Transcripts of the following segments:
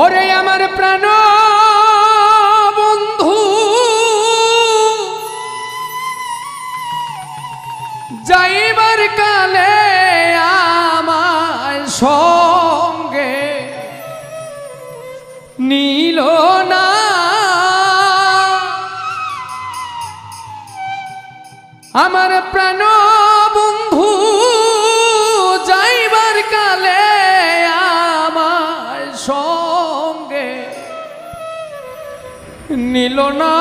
ওরে আমার প্রাণ, বন্ধু। যাইবার কালে আমার সঙ্গে নীল না। আমার প্রাণ, বন্ধু, যাইবার কালে আমার সঙ্গে নিল না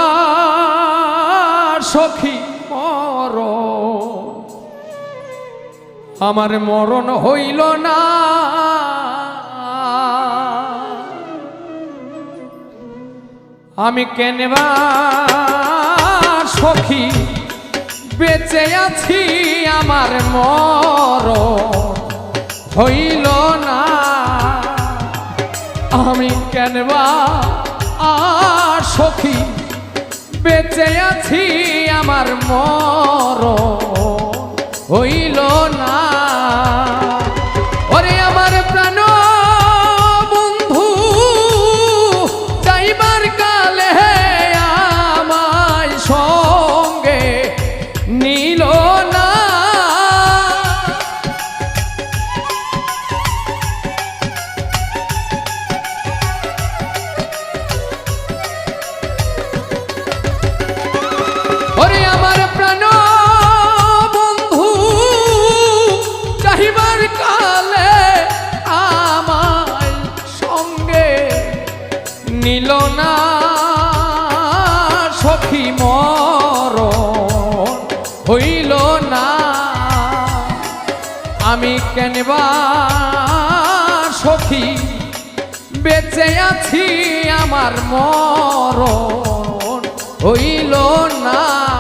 সখী মর আমার মরণ হইল না। আমি কেনবা সখী বেঁচে আছি, আমার মর হইল না। আমি কেনবা সখী বেঁচে আছি আমার মর হইল না হইল না। আমি কেনবা সখী? বেঁচে আছি আমার মর হইল না।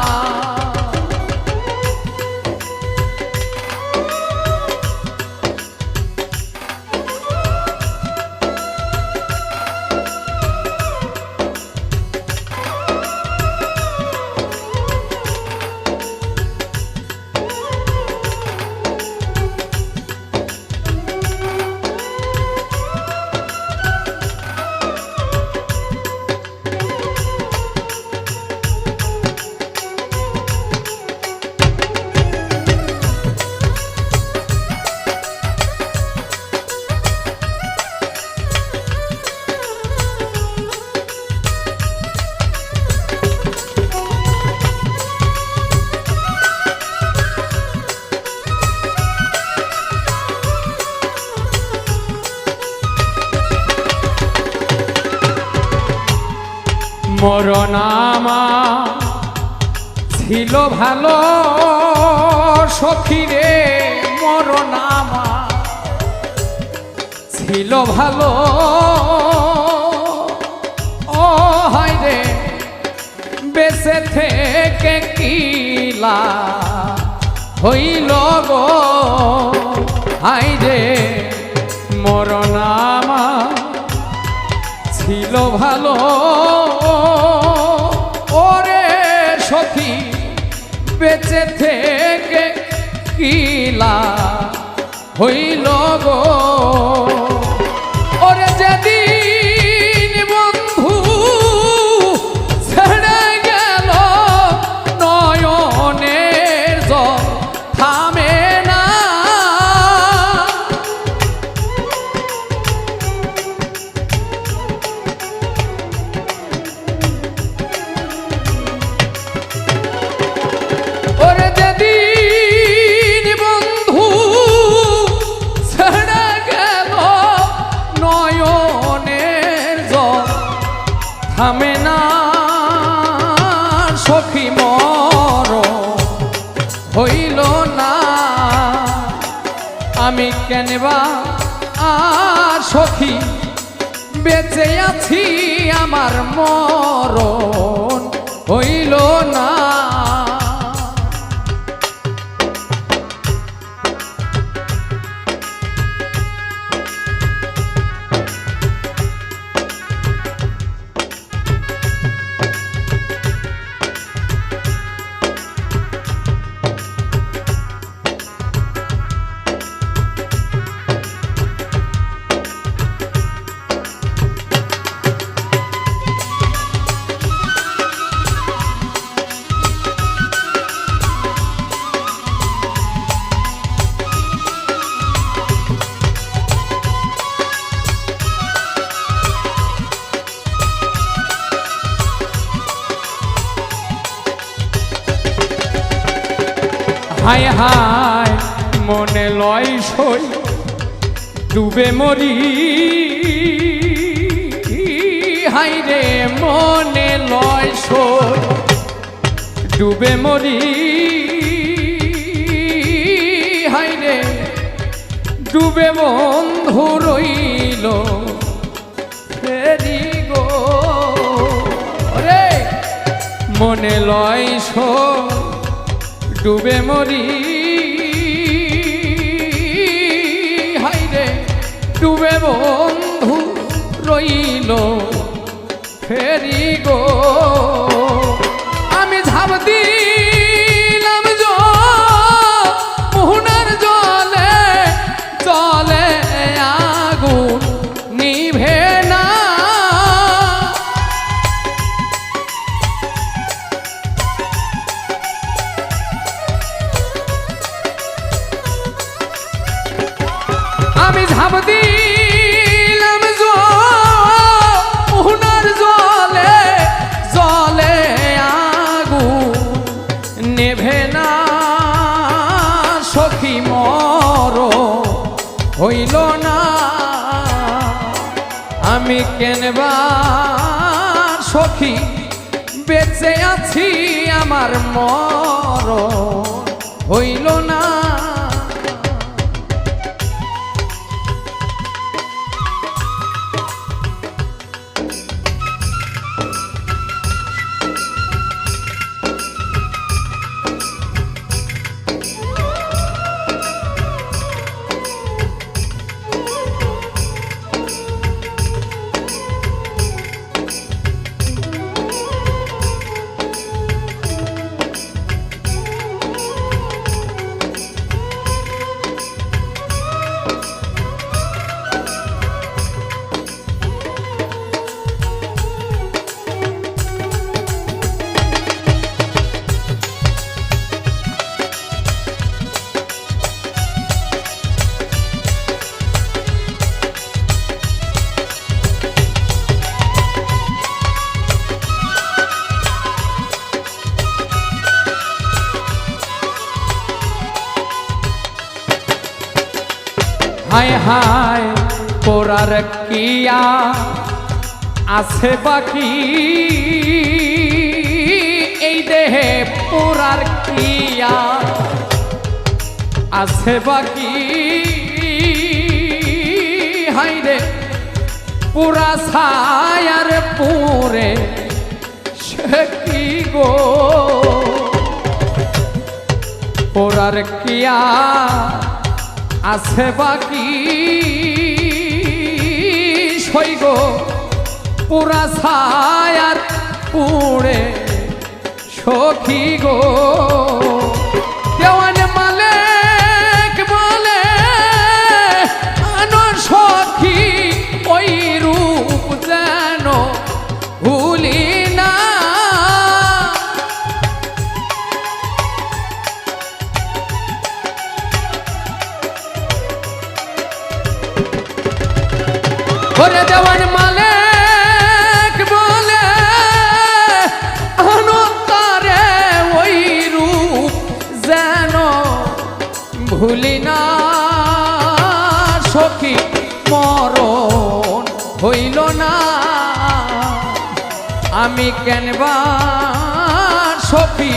মরণামা ছিল ভালো সখী রে মরণামা ছিল ভালো। ও হাই রে, বেঁচে থেকে কিলা হইল গো? হাই রে মরণামা ছিল ভালো। ওরে সখী বেঁচে থেকে কিলা হইল গো? থামে না সখী মর, হইল না। আমি কেনবা, আর সখী বেঁচে আছি আমার মরণ, হইল না। হায় হায়, মনে লয় সই, ডুবে মরি। হাই রে, মনে লয় সই, ডুবে মরি। হাই রে, ডুবে বন্ধু রইল, ফেরি গো। রে মনে লয় সই। ডুবে মরি। হাইরে ডুবে বন্ধু রইল ফেরি গো কেনবা সখী বেঁচে আছি আমার মর হইল না পোড়ার কিয়া আছে বাকি। এই দেহে পোড়ার কিয়া আছে বাকি। হাই রে পুরা ছায়ার পুরে সে কি গো? পোড়ার কিয়া আছে বাকি। সৈগ পুরা ছায়ার পুড়ে সখী গো। কেনবা সখী?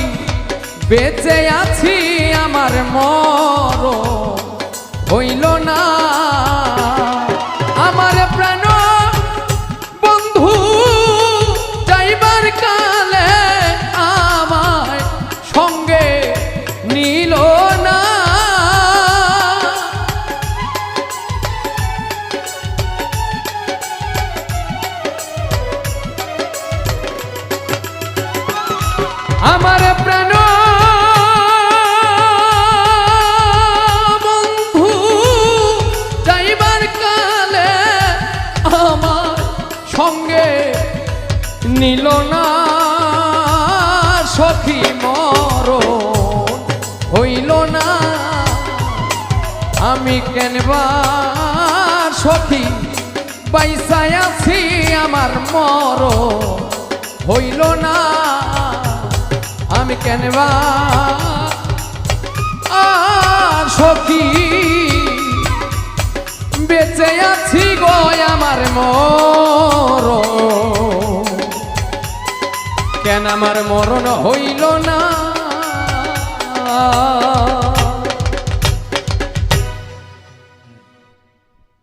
বেঁচে আছি আমার মর হইল না। আমার প্রাণ। বন্ধু, যাইবার কালে আমার সঙ্গে নিল না সখী মর হইল না। আমি কেনবা সখী পাইসাই আছি, আমার মর হইল না। আমি আর সখী বেঁচে আছি গো আমার মর কেন আমার মরণ হইল না?